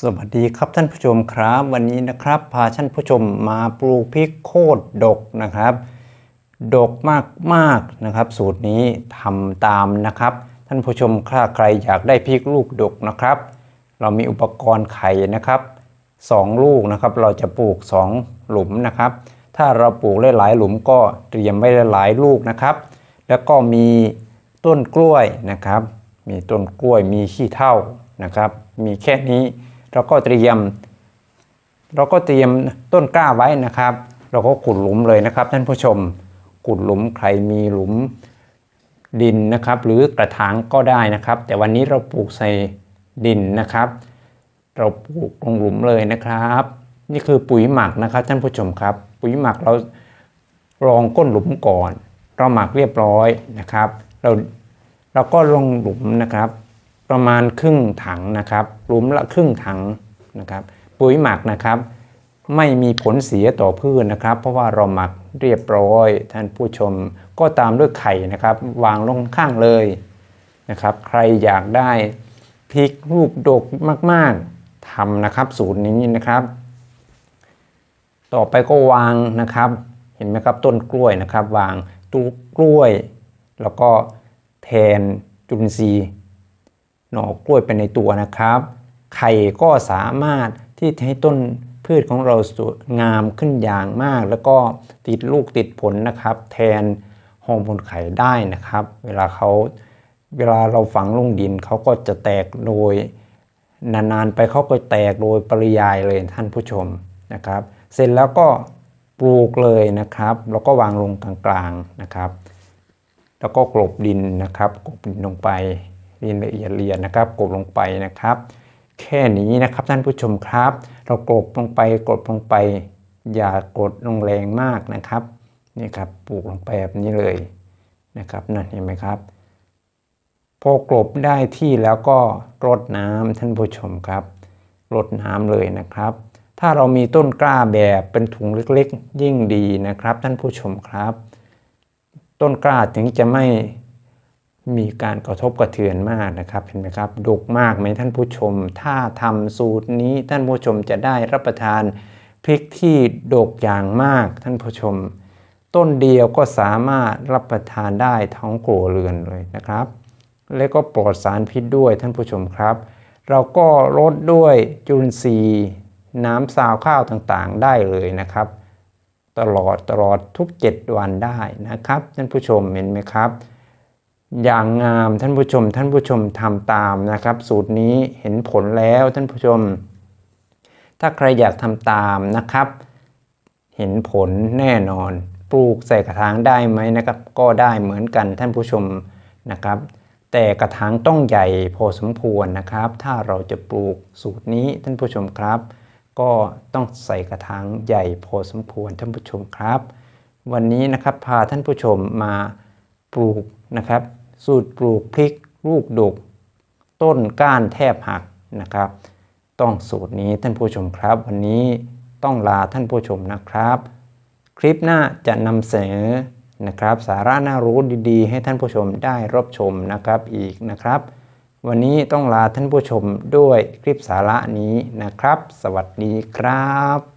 สวัสดีครับท่านผู้ชมครับ วันนี้นะครับพาท่านผู้ชมมาปลูกพริกโคตรดกนะครับ ดกมากมากนะครับ สูตรนี้ทำตามนะครับ ท่านผู้ชมถ้าใครอยากได้พริกลูกดกนะครับ เรามีอุปกรณ์ไข่นะครับสองลูกนะครับ เราจะปลูกสองหลุมนะครับ ถ้าเราปลูกหลายๆหลุมก็เตรียมไว้หลายลูกนะครับ แล้วก็มีต้นกล้วยนะครับ มีต้นกล้วยมีขี้เถ้านะครับ มีแค่นี้ เราก็เตรียม เราก็เตรียมต้นกล้าไว้นะครับ เราก็ขุดหลุมเลยนะครับท่านผู้ชมขุดหลุมใครมีหลุมดินนะครับ หรือกระถางก็ได้นะครับ แต่วันนี้เราปลูกใส่ดินนะครับ เราปลูกลงหลุมเลยนะครับ นี่คือปุ๋ยหมักนะครับท่านผู้ชมครับ ปุ๋ยหมักเรารองก้นหลุมก่อน เราหมักเรียบร้อยนะครับ เราเราก็ลงหลุมนะครับ ประมาณครึ่งถังนะครับหลุมละครึ่งถังนะครับ ปุ๋ยหมักนะครับ ไม่มีผลเสียต่อพืชนะครับ เพราะว่าเราหมักเรียบร้อย ท่านผู้ชมก็ตามด้วยไข่นะครับ วางลงข้างเลยนะครับ ใครอยากได้พริกลูกดกมาก ๆทำนะครับ สูตรนี้นะครับ ต่อไปก็วางนะครับ เห็นไหมครับต้นกล้วยนะครับ วางตู้กล้วย แล้วก็แทนจุลินทรีย์ หน่อกล้วยไปในตัวนะครับ ไข่ก็สามารถที่จะให้ต้นพืชของเราสวยงามขึ้นอย่างมาก แล้วก็ติดลูกติดผลนะครับ แทนฮอร์โมนไข่ได้นะครับ เวลาเขาเวลาเราฝังลงดินเขาก็จะแตกโดย นานๆไปเขาก็แตกโดยปริยายเลยท่านผู้ชมนะครับ เสร็จแล้วก็ปลูกเลยนะครับ แล้วก็วางลงกลางๆนะครับ แล้วก็กลบดินนะครับกลบดินลงไป ดินละเอียดเรียนนะครับกลบลงไปนะครับ แค่นี้นะครับท่านผู้ชมครับ เรากลบลงไปกลบลงไป อย่ากดลงแรงมากนะครับนี่ครับปลูกลงไปแบบนี้เลยนะครับนั่นเห็นไหมครับพอกลบได้ที่แล้วก็รดน้ำท่านผู้ชมครับรดน้ำเลยนะครับ ถ้าเรามีต้นกล้าแบบเป็นถุงเล็กๆ ยิ่งดีนะครับ ท่านผู้ชมครับ ต้นกล้าถึงจะไม่ มีการกระทบกระเทือนมากนะครับเห็นไหมครับดกมากไหมท่านผู้ชม ถ้าทำสูตรนี้ท่านผู้ชมจะได้รับประทานพริกที่ดกอย่างมากท่านผู้ชม ต้นเดียวก็สามารถรับประทานได้ท้องโกรเรือนเลยนะครับ และก็ปลอดสารพิษด้วยท่านผู้ชมครับ เราก็ลดด้วยจุลินทรีย์ น้ำซาวข้าวต่างๆได้เลยนะครับ ตลอดตลอดทุก 7 วันได้นะครับท่านผู้ชมเห็นไหมครับ อย่างงามท่านผู้ชม ท่านผู้ชมทำตามนะครับ สูตรนี้เห็นผลแล้วท่านผู้ชม ถ้าใครอยากทำตามนะครับ เห็นผลแน่นอน ปลูกใส่กระถางได้ไหมนะครับ ก็ได้เหมือนกันท่านผู้ชมนะครับ แต่กระถางต้องใหญ่พอสมควรนะครับ ถ้าเราจะปลูกสูตรนี้ท่านผู้ชมครับ ก็ต้องใส่กระถางใหญ่พอสมควรท่านผู้ชมครับ วันนี้นะครับพาท่านผู้ชมมาปลูก นะครับ สูตรปลูกพริกลูกดก ต้นก้านแทบหักนะครับ ต้องสูตรนี้ท่านผู้ชมครับ วันนี้ต้องลาท่านผู้ชมนะครับ คลิปหน้าจะนำเสนอนะครับ สาระน่ารู้ดีๆ ให้ท่านผู้ชมได้รับชมนะครับอีกนะครับ วันนี้ต้องลาท่านผู้ชมด้วยคลิปสาระนี้นะครับ สวัสดีครับ